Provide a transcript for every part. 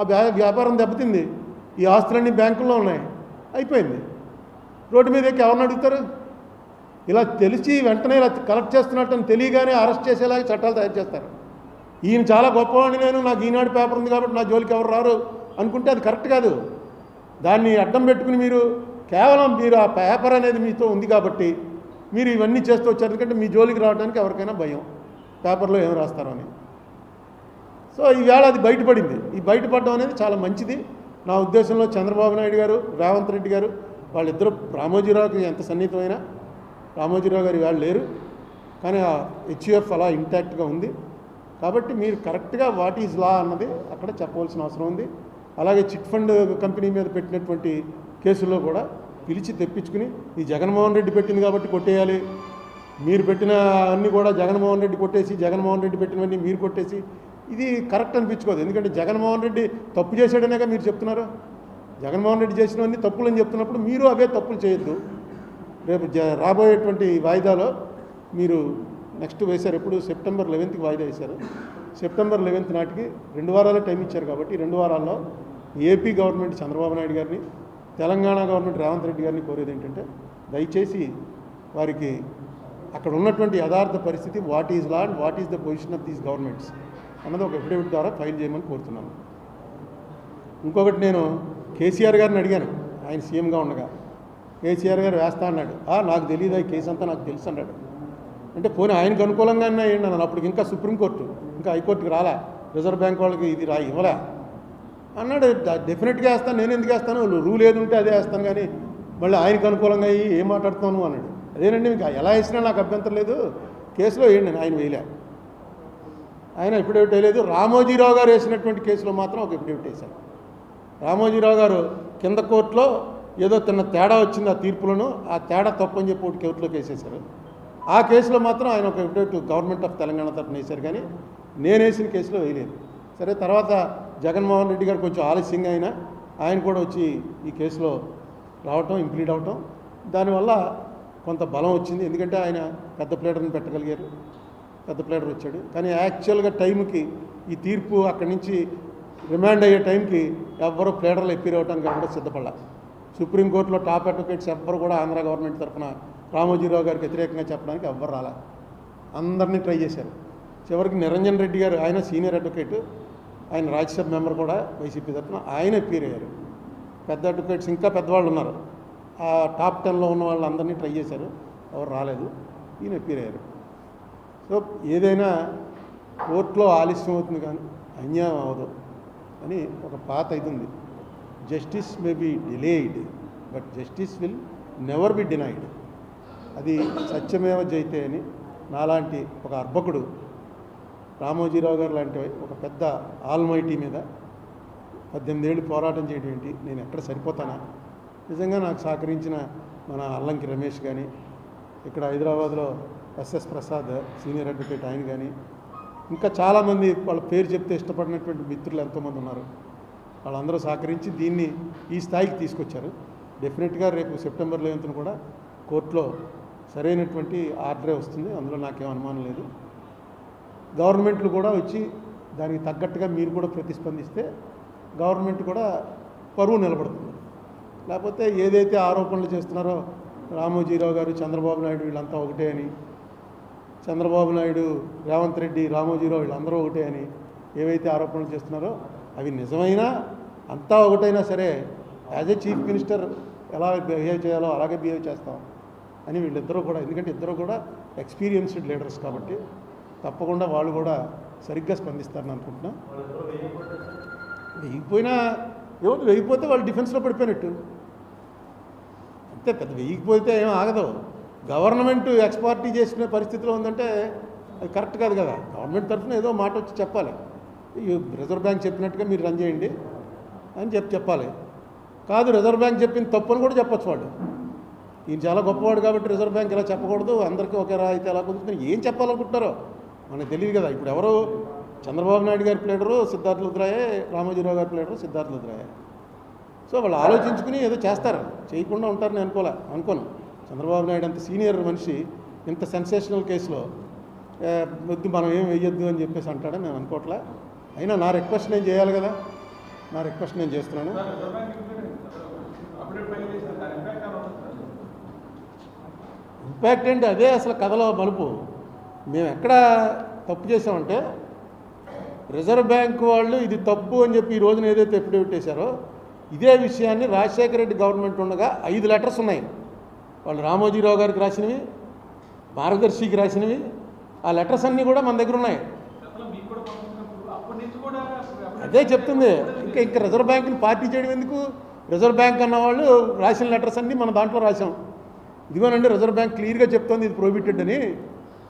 ఆ వ్యాపారం దెబ్బతింది. ఈ ఆస్తులన్నీ బ్యాంకుల్లో ఉన్నాయి. అయిపోయింది. రోడ్డు మీద ఎక్కి ఎవరిని అడుగుతారు? ఇలా తెలిసి వెంటనే ఇలా కలెక్ట్ చేస్తున్నట్టు తెలియగానే అరెస్ట్ చేసేలాగా చట్టాలు తయారు చేస్తారు. ఈయన చాలా గొప్పవాడిని నేను నాకు ఈనాడు పేపర్ ఉంది కాబట్టి నా జోలికి ఎవరు రారు అనుకుంటే అది కరెక్ట్ కాదు. దాన్ని అడ్డం పెట్టుకుని మీరు కేవలం మీరు ఆ పేపర్ అనేది మీతో ఉంది కాబట్టి మీరు ఇవన్నీ చేస్తూ వచ్చారు. ఎందుకంటే మీ జోలికి రావడానికి ఎవరికైనా భయం. పేపర్లో ఏం రాస్తారో అని. సో ఈవేళ అది బయటపడింది. ఈ బయటపడడం అనేది చాలా మంచిది. నా ఉద్దేశంలో చంద్రబాబు నాయుడు గారు రేవంత్ రెడ్డి గారు వాళ్ళిద్దరూ రామోజీరావుకి ఎంత సన్నిహితమైన రామోజీరావు గారు ఇవాళ లేరు. కానీ ఆ హెచ్యుఎఫ్ అలా ఇంటాక్ట్గా ఉంది. కాబట్టి మీరు కరెక్ట్గా వాట్ ఈజ్ లా అన్నది అక్కడ చెప్పవలసిన అవసరం ఉంది. అలాగే చిట్ ఫండ్ కంపెనీ మీద పెట్టినటువంటి కేసుల్లో కూడా పిలిచి తెప్పించుకుని ఈ జగన్మోహన్ రెడ్డి పెట్టింది కాబట్టి కొట్టేయాలి. మీరు పెట్టిన అన్నీ కూడా జగన్మోహన్ రెడ్డి కొట్టేసి జగన్మోహన్ రెడ్డి పెట్టినవన్నీ మీరు కొట్టేసి ఇది కరెక్ట్ అనిపించుకోదు. ఎందుకంటే జగన్మోహన్ రెడ్డి తప్పు చేశాడనేగా మీరు చెప్తున్నారు. జగన్మోహన్ రెడ్డి చేసినవన్నీ తప్పులు అని చెప్తున్నప్పుడు మీరు అవే తప్పులు చేయొద్దు. రేపు జ రాబోయేటువంటి వాయిదాలో మీరు నెక్స్ట్ వేశారు. ఎప్పుడు? సెప్టెంబర్ లెవెన్త్కి వాయిదా వేశారు. సెప్టెంబర్ లెవెన్త్ నాటికి రెండు వారాల టైం ఇచ్చారు కాబట్టి రెండు వారాల్లో ఏపీ గవర్నమెంట్ చంద్రబాబు నాయుడు గారిని తెలంగాణ గవర్నమెంట్ రేవంత్ రెడ్డి గారిని కోరేది ఏంటంటే దయచేసి వారికి అక్కడ ఉన్నటువంటి యథార్థ పరిస్థితి what is law and what is the position of these governments. అన్నది ఒక అఫిడవిట్ ద్వారా ఫైల్ చేయమని కోరుతున్నాను. ఇంకొకటి నేను కేసీఆర్ గారిని అడిగాను. ఆయన సీఎంగా ఉండగా కేసీఆర్ గారు వేస్తా అన్నాడు. "ఆ, నాకు తెలియదు ఈ కేసు అంతా నాకు తెలుసు అన్నాడు. అంటే పోనీ ఆయనకు అనుకూలంగా ఏంటి అన్నాను. అప్పుడు ఇంకా సుప్రీంకోర్టు ఇంకా హైకోర్టుకి రాలే? రిజర్వ్ బ్యాంక్ వాళ్ళకి ఇది రా ఇవ్వలే? అన్నాడు. డెఫినెట్గా వేస్తాను నేను ఎందుకు వేస్తాను? రూల్ ఏది ఉంటే అదే వేస్తాను కానీ మళ్ళీ ఆయనకు అనుకూలంగా అయ్యి ఏం మాట్లాడుతాను అన్నాడు. అదేనండి మీకు ఎలా వేసినా నాకు అభ్యంతరం లేదు. కేసులో వేయండి ఆయన వేయలే. ఆయన ఎఫిడవిట్ వేయలేదు రామోజీరావు గారు వేసినటువంటి కేసులో మాత్రం ఒక ఎఫిడవిట్ వేశారు రామోజీరావు గారు కింద కోర్టులో ఏదో తిన్న తేడా వచ్చింది ఆ తీర్పులను ఆ తేడా తప్పని చెప్పి ఒకటి కోర్టులోకి వేసేశారు. ఆ కేసులో మాత్రం ఆయన ఒక ఎఫిడవిట్ గవర్నమెంట్ ఆఫ్ తెలంగాణ తరఫున వేశారు కానీ నేను వేసిన కేసులో వేయలేదు. సరే తర్వాత జగన్మోహన్ రెడ్డి గారు కొంచెం ఆలస్యంగా అయినా ఆయన కూడా వచ్చి ఈ కేసులో రావటం ఇంప్లీట్ అవటం దానివల్ల కొంత బలం వచ్చింది. ఎందుకంటే ఆయన పెద్ద ప్లేటర్ని పెట్టగలిగారు. పెద్ద ప్లేడర్ వచ్చాడు. కానీ యాక్చువల్గా టైంకి ఈ తీర్పు అక్కడి నుంచి రిమాండ్ అయ్యే టైంకి ఎవ్వరూ ప్లేడర్లు ఎప్పి రావడానికి కూడా సిద్ధపడాల. సుప్రీంకోర్టులో టాప్ అడ్వకేట్స్ ఎవ్వరు కూడా ఆంధ్ర గవర్నమెంట్ తరఫున రామోజీరావు గారికి వ్యతిరేకంగా చెప్పడానికి ఎవ్వరు రాలే. అందరినీ ట్రై చేశారు. చివరికి నిరంజన్ రెడ్డి గారు ఆయన సీనియర్ అడ్వకేట్ ఆయన రాజ్యసభ మెంబర్ కూడా వైసీపీ తరఫున ఆయన ఎప్పీర్ అయ్యారు. పెద్ద అడ్వకేట్స్ ఇంకా పెద్దవాళ్ళు ఉన్నారు. ఆ టాప్ టెన్లో ఉన్న వాళ్ళందరినీ ట్రై చేశారు. ఎవరు రాలేదు. ఈయన ఎప్పీర్ అయ్యారు. సో ఏదైనా కోర్టులో ఆలస్యం అవుతుంది కానీ అన్యాయం అవ్వదు అని ఒక పాత ఇది ఉంది. Justice may be delayed but justice will never be denied. అది సత్యమేవ జైతే అని నాలాంటి ఒక అర్భకుడు రామోజీరావు గారు లాంటి ఒక పెద్ద ఆల్మైటీ మీద పద్దెనిమిది ఏళ్ళు పోరాటం చేయడం ఏంటి నేను ఎక్కడ సరిపోతానా? నిజంగా నాకు సహకరించిన మన అల్లంకి రమేష్ కానీ ఇక్కడ హైదరాబాద్లో ఎస్ఎస్ ప్రసాద్ సీనియర్ అడ్వకేట్ ఆయన కానీ ఇంకా చాలామంది వాళ్ళ పేరు చెప్తే ఇష్టపడినటువంటి మిత్రులు ఎంతోమంది ఉన్నారు. వాళ్ళందరూ సహకరించి దీన్ని ఈ స్థాయికి తీసుకొచ్చారు. డెఫినెట్గా రేపు సెప్టెంబర్ లెవెన్త్న కూడా కోర్టులో సరైనటువంటి ఆర్డరే వస్తుంది. అందులో నాకేం అనుమానం లేదు. గవర్నమెంట్లు కూడా వచ్చి దానికి తగ్గట్టుగా మీరు కూడా ప్రతిస్పందిస్తే గవర్నమెంట్ కూడా పరువు నిలబడుతుంది. లేకపోతే ఏదైతే ఆరోపణలు చేస్తున్నారో రామోజీరావు గారు చంద్రబాబు నాయుడు వీళ్ళంతా ఒకటే అని చంద్రబాబు నాయుడు రేవంత్ రెడ్డి రామోజీరావు వీళ్ళందరూ ఒకటే అని ఏవైతే ఆరోపణలు చేస్తున్నారో అవి నిజమైనా అంతా ఒకటైనా సరే యాజ్ ఏ చీఫ్ మినిస్టర్ ఎలా బిహేవ్ చేయాలో అలాగే బిహేవ్ చేస్తాం అని వీళ్ళిద్దరూ కూడా ఎందుకంటే ఇద్దరు కూడా ఎక్స్పీరియన్స్డ్ లీడర్స్ కాబట్టి తప్పకుండా వాళ్ళు కూడా సరిగ్గా స్పందిస్తారని అనుకుంటున్నా. వెయ్యిపోయినా ఏమో వెయ్యిపోతే వాళ్ళు డిఫెన్స్లో పడిపోయినట్టు. అంతే పెద్ద వెయ్యిపోతే ఏం ఆగదు. గవర్నమెంట్ ఎక్స్పార్టీ చేసిన పరిస్థితిలో ఉందంటే అది కరెక్ట్ కాదు కదా. గవర్నమెంట్ తరఫున ఏదో మాట వచ్చి చెప్పాలి. రిజర్వ్ బ్యాంక్ చెప్పినట్టుగా మీరు రన్ చేయండి అని చెప్పి చెప్పాలి. కాదు రిజర్వ్ బ్యాంక్ చెప్పింది తప్పు అని కూడా చెప్పచ్చు వాడు. ఈయన చాలా గొప్పవాడు కాబట్టి రిజర్వ్ బ్యాంక్ ఇలా చెప్పకూడదు. అందరికీ ఒకే అయితే ఎలా కుదురుతుంది? ఏం చెప్పాలనుకుంటున్నారో? మనకు తెలియదు కదా. ఇప్పుడు ఎవరు? చంద్రబాబు నాయుడు గారి ప్లేడరు సిద్ధార్థ లుద్రాయే రామోజీరావు గారి ప్లేడరు సిద్ధార్థ లుద్రాయే. సో వాళ్ళు ఆలోచించుకుని ఏదో చేస్తారు. చేయకుండా ఉంటారని అనుకోలే అనుకోను. చంద్రబాబు నాయుడు అంత సీనియర్ మనిషి ఇంత సెన్సేషనల్ కేసులో వద్దు మనం ఏం వేయొద్దు అని చెప్పేసి అంటాడని నేను అనుకోవట్లే. అయినా నా రిక్వెస్ట్ నేను చేయాలి కదా. నా రిక్వెస్ట్ నేను చేస్తున్నాను. ఇంపాక్ట్ ఏంటి? అదే అసలు కథలో మలుపు మేము ఎక్కడ తప్పు చేసామంటే రిజర్వ్ బ్యాంక్ వాళ్ళు ఇది తప్పు అని చెప్పి ఈ రోజున ఏదైతే ఎఫిడేవిట్ వేశారో ఇదే విషయాన్ని రాజశేఖర రెడ్డి గవర్నమెంట్ ఉండగా ఐదు లెటర్స్ ఉన్నాయి. వాళ్ళు రామోజీరావు గారికి రాసినవి మార్గదర్శికి రాసినవి ఆ లెటర్స్ అన్నీ కూడా మన దగ్గర ఉన్నాయి. అదే చెప్తుంది. ఇంకా ఇంకా రిజర్వ్ బ్యాంక్ని పార్టీ చేయడం ఎందుకు? రిజర్వ్ బ్యాంక్ అన్న వాళ్ళు రాసిన లెటర్స్ అన్నీ మన దాంట్లో రాసాం ఇదిగోనండి రిజర్వ్ బ్యాంక్ క్లియర్గా చెప్తోంది ఇది ప్రొహిబిటెడ్ అని.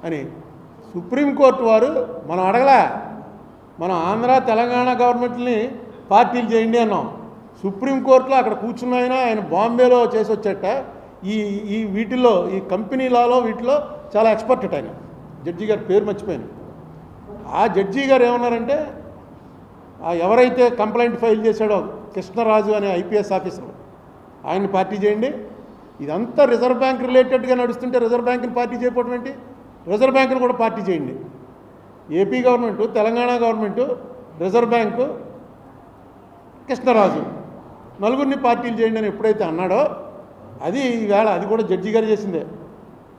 అని సుప్రీంకోర్టు వారు మనం అడగలే. మనం ఆంధ్ర తెలంగాణ గవర్నమెంట్ని పార్టీలు చేయండి అన్నాం. సుప్రీంకోర్టులో అక్కడ కూర్చున్న ఆయన ఆయన బాంబేలో చేసి వచ్చేట ఈ ఈ వీటిల్లో ఈ కంపెనీ లాలో వీటిలో చాలా ఎక్స్పర్ట్ ఆయన. జడ్జి గారి పేరు మర్చిపోయాను. ఆ జడ్జి గారు ఏమన్నారంటే ఆ ఎవరైతే కంప్లైంట్ ఫైల్ చేశాడో కృష్ణరాజు అనే ఐపీఎస్ ఆఫీసర్ ఆయన పార్టీ చేయండి. ఇదంతా రిజర్వ్ బ్యాంక్ రిలేటెడ్గా నడుస్తుంటే రిజర్వ్ బ్యాంక్ని పార్టీ చేయకపోవడం ఏంటి? రిజర్వ్ బ్యాంక్ని కూడా పార్టీ చేయండి. AP government Telangana government reserve bank Krishnaraju. నలుగురిని పార్టీలు చేయండి అని ఎప్పుడైతే అన్నాడో అది ఈవేళ అది కూడా జడ్జి గారు చేసిందే.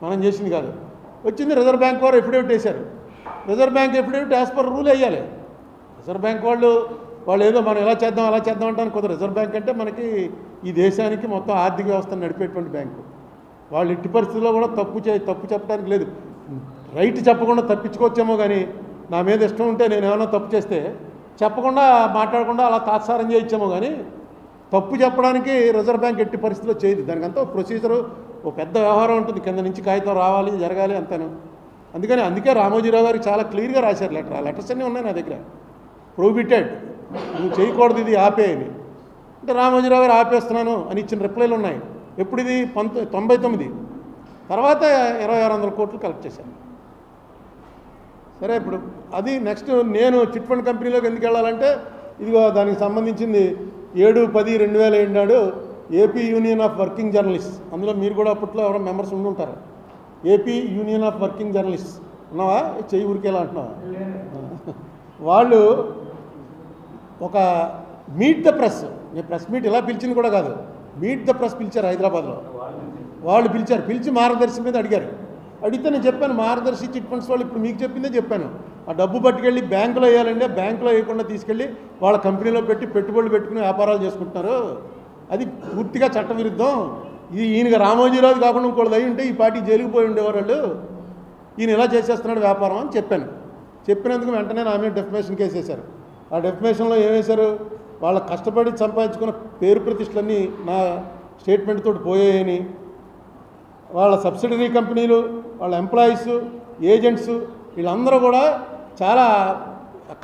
మనం చేసింది కాదు. వచ్చింది రిజర్వ్ బ్యాంక్ వారు ఎఫిడేవిట్ వేశారు. Reserve bank affidavit as per rule వేయాలి. రిజర్వ్ బ్యాంక్ వాళ్ళు వాళ్ళు ఏదో మనం ఎలా చేద్దాం అలా చేద్దాం అంటాను కుదరదు రిజర్వ్ బ్యాంక్ అంటే మనకి ఈ దేశానికి మొత్తం ఆర్థిక వ్యవస్థను నడిపేటువంటి బ్యాంకు. వాళ్ళు ఇట్టి పరిస్థితుల్లో కూడా తప్పు చే తప్పు చెప్పడానికి లేదు. రైట్ చెప్పకుండా తప్పించుకోవచ్చేమో కానీ నా మీద ఇష్టం ఉంటే నేను ఏమైనా తప్పు చేస్తే చెప్పకుండా మాట్లాడకుండా అలా తాత్సారం చేయించామో కానీ తప్పు చెప్పడానికి రిజర్వ్ బ్యాంక్ ఎట్టి పరిస్థితిలో చేయదు. దానికంతా ప్రొసీజర్ ప్రొసీజరు ఒక పెద్ద వ్యవహారం ఉంటుంది. కింద నుంచి కాగితం రావాలి జరగాలి అంతాను. అందుకని అందుకే రామోజీరావు గారికి చాలా క్లియర్గా రాశారు లెటర్. ఆ లెటర్స్ అన్నీ ఉన్నాయి నా దగ్గర. ప్రొహిబిటెడ్. నువ్వు చేయకూడదు ఇది ఆపే అని అంటే రామోజీరావు గారు ఆపేస్తున్నాను అని ఇచ్చిన రిప్లైలు ఉన్నాయి. ఎప్పుడు ఇది పంతొ తొంభై తొమ్మిది. తర్వాత ఇరవై ఆరు వందల కోట్లు కలెక్ట్ చేశాను. సరే ఇప్పుడు అది నెక్స్ట్ నేను చిట్ ఫండ్ కంపెనీలోకి ఎందుకు వెళ్ళాలంటే ఇదిగో దానికి సంబంధించింది ఏడు పది రెండు వేల ఏడు నాడు AP union of working journalist. అందులో మీరు కూడా అప్పట్లో ఎవరో మెంబర్స్ ఉండి ఉంటారు. AP union of working journalist. ఉన్నావా చెయ్యి ఊరికేలా అంటున్నావా? వాళ్ళు ఒక మీట్ ద ప్రెస్ నేను ప్రెస్ మీట్ ఇలా పిలిచింది కూడా కాదు. మీట్ ద ప్రెస్ పిలిచారు హైదరాబాద్లో. వాళ్ళు పిలిచారు. పిలిచి మార్గదర్శి మీద అడిగారు. అడిగితే నేను చెప్పాను మార్గదర్శి చిట్ ఫండ్స్ వాళ్ళు ఇప్పుడు మీకు చెప్పిందే చెప్పాను. ఆ డబ్బు పట్టుకెళ్ళి బ్యాంకులో వేయాలంటే బ్యాంకులో వేయకుండా తీసుకెళ్ళి వాళ్ళ కంపెనీలో పెట్టి పెట్టుబడులు పెట్టుకుని వ్యాపారాలు చేసుకుంటున్నారు. అది పూర్తిగా చట్టవిరుద్ధం ఇది ఈయనకి రామోజీరాజు కాకుండా ఇంకోటి అయి ఉంటే ఈ పార్టీ జైలుకు పోయి ఉండేవారు వాళ్ళు. ఈయన ఇలా చేసేస్తున్నాడు వ్యాపారం అని చెప్పాను. చెప్పినందుకు వెంటనే నా మీద డెఫమేషన్ కేసు వేశారు. ఆ డెఫమేషన్లో ఏమేశారు వాళ్ళ కష్టపడి సంపాదించుకున్న పేరు ప్రతిష్టలన్నీ నా స్టేట్మెంట్ తోటి పోయాయని వాళ్ళ సబ్సిడరీ కంపెనీలు వాళ్ళ ఎంప్లాయీస్ ఏజెంట్స్ వీళ్ళందరూ కూడా చాలా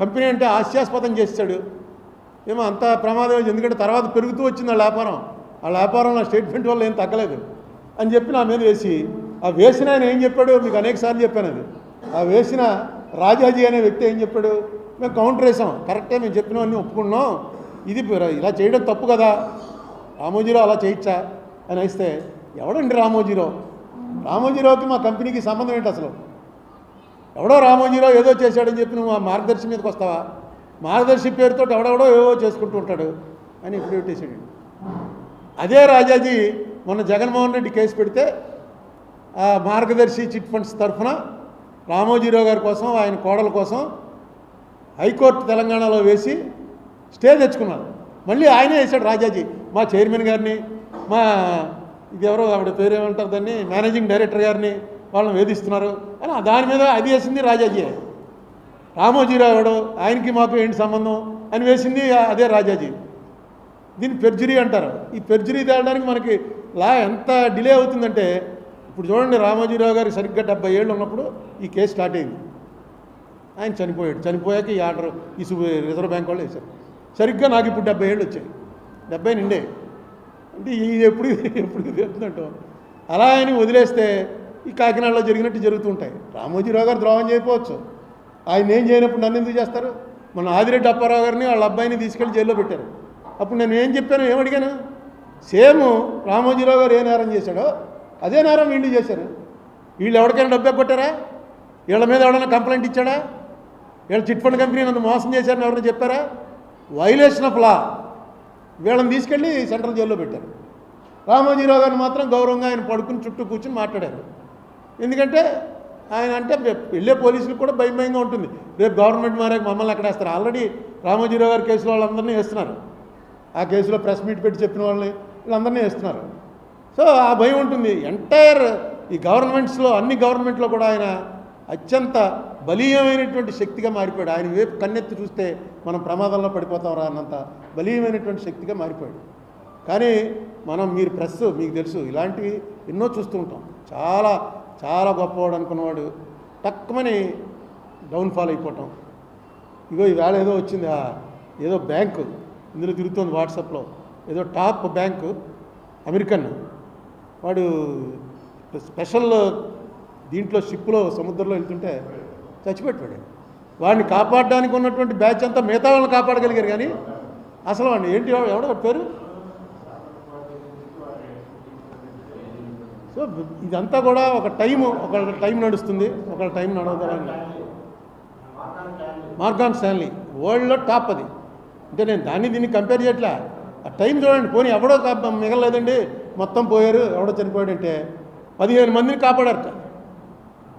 కంపెనీ అంటే హాస్యాస్పదం చేస్తాడు ఏమో అంత ప్రమాదం ఎందుకంటే తర్వాత పెరుగుతూ వచ్చింది ఆ వ్యాపారం. ఆ వ్యాపారం నా స్టేట్మెంట్ వల్ల ఏం తగ్గలేదు. అని చెప్పి నా మీద వేసి ఆ వేసిన ఆయన ఏం చెప్పాడు మీకు అనేకసార్లు చెప్పాను అది. ఆ వేసిన రాజాజీ అనే వ్యక్తి ఏం చెప్పాడు? మేము కౌంటర్ వేసాం. కరెక్టే మేము చెప్పినవన్నీ ఒప్పుకున్నాం. ఇది ఇలా చేయడం తప్పు కదా. రామోజీరావు అలా చేయొచ్చా అని వేస్తే ఎవడండి రామోజీరావు? రామోజీరావుకి మా కంపెనీకి సంబంధం ఏంటి అసలు? ఎవడో రామోజీరావు ఏదో చేశాడని చెప్పి నువ్వు ఆ మార్గదర్శి మీదకి వస్తావా? మార్గదర్శి పేరుతో ఎవడెవడో ఏవో చేసుకుంటూ ఉంటాడు అని ఇప్పుడు పెట్టేసాడు అదే రాజాజీ మొన్న జగన్మోహన్ రెడ్డి కేసు పెడితే ఆ మార్గదర్శి చిట్ ఫండ్స్ తరఫున రామోజీరావు గారి కోసం ఆయన కోడల కోసం హైకోర్టు తెలంగాణలో వేసి స్టే తెచ్చుకున్నారు. మళ్ళీ ఆయనే వేశాడు రాజాజీ. మా చైర్మన్ గారిని మా ఇది ఎవరో ఆవిడ పేరు ఏమంటారు దాన్ని? మేనేజింగ్ డైరెక్టర్ గారిని వాళ్ళని వేధిస్తున్నారు. అని దాని మీద అది వేసింది రాజాజీ. రామోజీరావు ఎవడు? ఆయనకి మాకు ఏంటి సంబంధం? అని వేసింది అదే రాజాజీ. దీన్ని పెర్జరీ అంటారు. ఈ పెర్జరీ తేడానికి మనకి లా ఎంత డిలే అవుతుందంటే ఇప్పుడు చూడండి రామోజీరావు గారికి సరిగ్గా డెబ్బై ఏళ్ళు ఉన్నప్పుడు ఈ కేసు స్టార్ట్ అయింది. ఆయన చనిపోయాడు. చనిపోయాక ఈ ఆర్డర్ ఈ రిజర్వ్ బ్యాంక్ వాళ్ళు వేశారు. సరిగ్గా నాకు ఇప్పుడు డెబ్బై ఏళ్ళు వచ్చాయి. డెబ్బై నిండే. అంటే ఇది ఎప్పుడు ఎప్పుడు జరుగుతుందంటో అలా అని వదిలేస్తే ఈ కాకినాడలో జరిగినట్టు జరుగుతుంటాయి. రామోజీరావు గారు ద్రోహం చేయకపోవచ్చు. ఆయన ఏం చేయనప్పుడు నన్ను ఎందుకు చేస్తారు? మన ఆదిరెడ్డి అప్పారావు గారిని వాళ్ళ అబ్బాయిని తీసుకెళ్ళి జైల్లో పెట్టారు. అప్పుడు నేను ఏం చెప్పాను? ఏం అడిగాను? సేమ్ రామోజీరావు గారు ఏ నేరం చేశాడో అదే నేరం వీళ్ళు చేశారు. వీళ్ళు ఎవరికైనా డబ్బు కొట్టారా వీళ్ళ మీద ఎవడైనా కంప్లైంట్ ఇచ్చాడా? వీళ్ళ చిట్ ఫండ్ కంపెనీ నన్ను మోసం చేశారని ఎవరైనా చెప్పారా? వైలేషన్ ఆఫ్ లా వీళ్ళని తీసుకెళ్ళి సెంట్రల్ జైల్లో పెట్టారు. రామోజీరావు గారిని మాత్రం గౌరవంగా ఆయన పడుకుని చుట్టూ కూర్చుని మాట్లాడారు. ఎందుకంటే ఆయన అంటే వెళ్ళే పోలీసులకు కూడా భయం భయంగా ఉంటుంది. రేపు గవర్నమెంట్ మారే మమ్మల్ని అక్కడ వేస్తారు. ఆల్రెడీ రామోజీరావు గారి కేసులో వాళ్ళందరినీ వేస్తున్నారు. ఆ కేసులో ప్రెస్ మీట్ పెట్టి చెప్పిన వాళ్ళని వీళ్ళందరినీ వేస్తున్నారు. సో ఆ భయం ఉంటుంది. ఎంటైర్ ఈ గవర్నమెంట్స్లో అన్ని గవర్నమెంట్లో కూడా ఆయన అత్యంత బలీయమైనటువంటి శక్తిగా మారిపోయాడు. ఆయన వైపు కన్నెత్తి చూస్తే మనం ప్రమాదంలో పడిపోతాం రా అన్నంత బలీయమైనటువంటి శక్తిగా మారిపోయాడు. కానీ మనం మీరు ప్రెస్ మీకు తెలుసు ఇలాంటివి ఎన్నో చూస్తూ ఉంటాం. చాలా చాలా గొప్పవాడు అనుకున్నవాడు తక్కువని డౌన్ఫాల్ అయిపోవటం. ఇగో ఈవేళ ఏదో వచ్చింది ఏదో బ్యాంకు ఇందులో తిరుగుతుంది వాట్సాప్లో. ఏదో టాప్ బ్యాంకు అమెరికన్. వాడు స్పెషల్ దీంట్లో షిప్లో సముద్రంలో వెళ్తుంటే చచ్చిపెట్టాడు వాడిని కాపాడడానికి ఉన్నటువంటి బ్యాచ్ అంతా మిగతా వాళ్ళని కాపాడగలిగారు కానీ అసలు వాడిని ఏంటి ఎవడ ఎవడో పేరు? సో ఇదంతా కూడా ఒక టైము ఒక టైం నడుస్తుంది ఒక టైం నడవదని మార్గాన్ స్టాన్లీ వరల్డ్లో టాప్ అది. అంటే నేను దాన్ని దీన్ని కంపేర్ చేయట్లే. ఆ టైం చూడండి పోనీ ఎవడో కా- మిగలలేదండి మొత్తం పోయారు ఎవడో చనిపోయాడంటే పదిహేను మందిని కాపాడారట.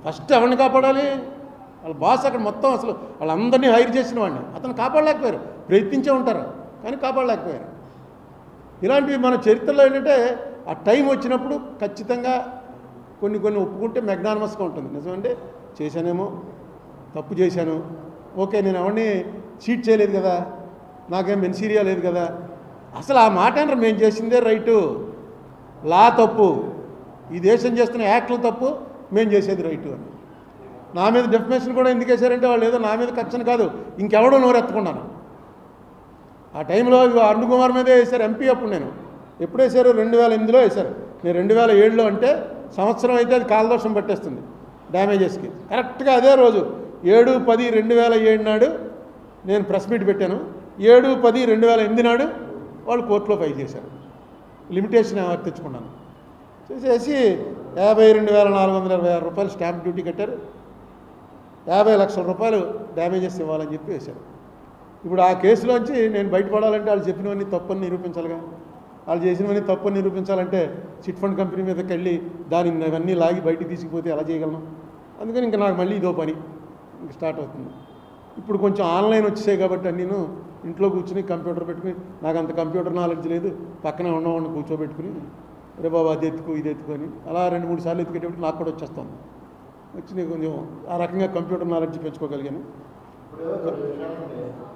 ఫస్ట్ ఎవరిని కాపాడాలి? వాళ్ళ బాస్ అక్కడ మొత్తం అసలు వాళ్ళందరినీ హైర్ చేసిన వాడిని. అతను కాపాడలేకపోయారు. ప్రయత్నించే ఉంటారు. కానీ కాపాడలేకపోయారు. ఇలాంటివి మన చరిత్రలో ఏంటంటే ఆ టైం వచ్చినప్పుడు ఖచ్చితంగా కొన్ని కొన్ని ఒప్పుకుంటే మెగ్నానమస్గా ఉంటుంది. నిజమంటే చేశానేమో. తప్పు చేశాను. ఓకే నేను ఎవరిని చీట్ చేయలేదు కదా? నాకేం మెన్సీరియా లేదు కదా? అసలు ఆ మాట అంటారు మేము చేసిందే రైటు. లా తప్పు. ఈ దేశం చేస్తున్న యాక్ట్లు తప్పు. మేము చేసేది రైట్ అని. నా మీద డెఫినేషన్ కూడా ఎందుకు వేశారంటే వాళ్ళు ఏదో నా మీద ఖర్చును కాదు ఇంకెవడో నోరెత్తుకున్నాను ఆ టైంలో అరుణ్ కుమార్ మీదే వేశారు ఎంపీ అప్పుడు నేను. ఎప్పుడు వేశారు? రెండు వేల ఎనిమిదిలో వేశారు. నేను రెండు వేల ఏడులో అంటే సంవత్సరం అయితే అది కాలదోషం పట్టేస్తుంది డ్యామేజెస్కి. కరెక్ట్గా అదే రోజు ఏడు పది రెండు వేల ఏడు నాడు నేను ప్రెస్ మీట్ పెట్టాను. ఏడు పది రెండు వేల ఎనిమిది నాడు వాళ్ళు కోర్టులో ఫైల్ చేశారు. లిమిటేషన్ తెచ్చుకున్నాను. చేసేసి యాభై రెండు వేల నాలుగు వందల ఇరవై ఆరు రూపాయలు స్టాంప్ డ్యూటీ కట్టారు. యాభై లక్షల రూపాయలు డ్యామేజెస్ ఇవ్వాలని చెప్పి వేశారు. ఇప్పుడు ఆ కేసులోంచి నేను బయటపడాలంటే వాళ్ళు చెప్పినవన్నీ తప్పని నిరూపించాలిగా. వాళ్ళు చేసినవన్నీ తప్పని నిరూపించాలంటే చిట్ ఫండ్ కంపెనీ మీదకి వెళ్ళి దాన్ని అవన్నీ లాగి బయటికి తీసుకుపోతే ఎలా చేయగలను? అందుకని ఇంకా నాకు మళ్ళీ ఇదో పని ఇంక స్టార్ట్ అవుతుంది. ఇప్పుడు కొంచెం ఆన్లైన్ వచ్చేసాయి కాబట్టి నేను ఇంట్లో కూర్చుని కంప్యూటర్ పెట్టుకుని నాకు అంత కంప్యూటర్ నాలెడ్జ్ లేదు. పక్కనే ఉన్నవాడిని కూర్చోబెట్టుకుని రే బాబా అది ఎత్తుకు ఇది ఎత్తుకొని అలా రెండు మూడు సార్లు ఎత్తుకేటప్పుడు నాకు కూడా వచ్చేస్తాను వచ్చి నేను కొంచెం ఆ రకంగా కంప్యూటర్ నాలెడ్జ్ పెంచుకోగలిగాను.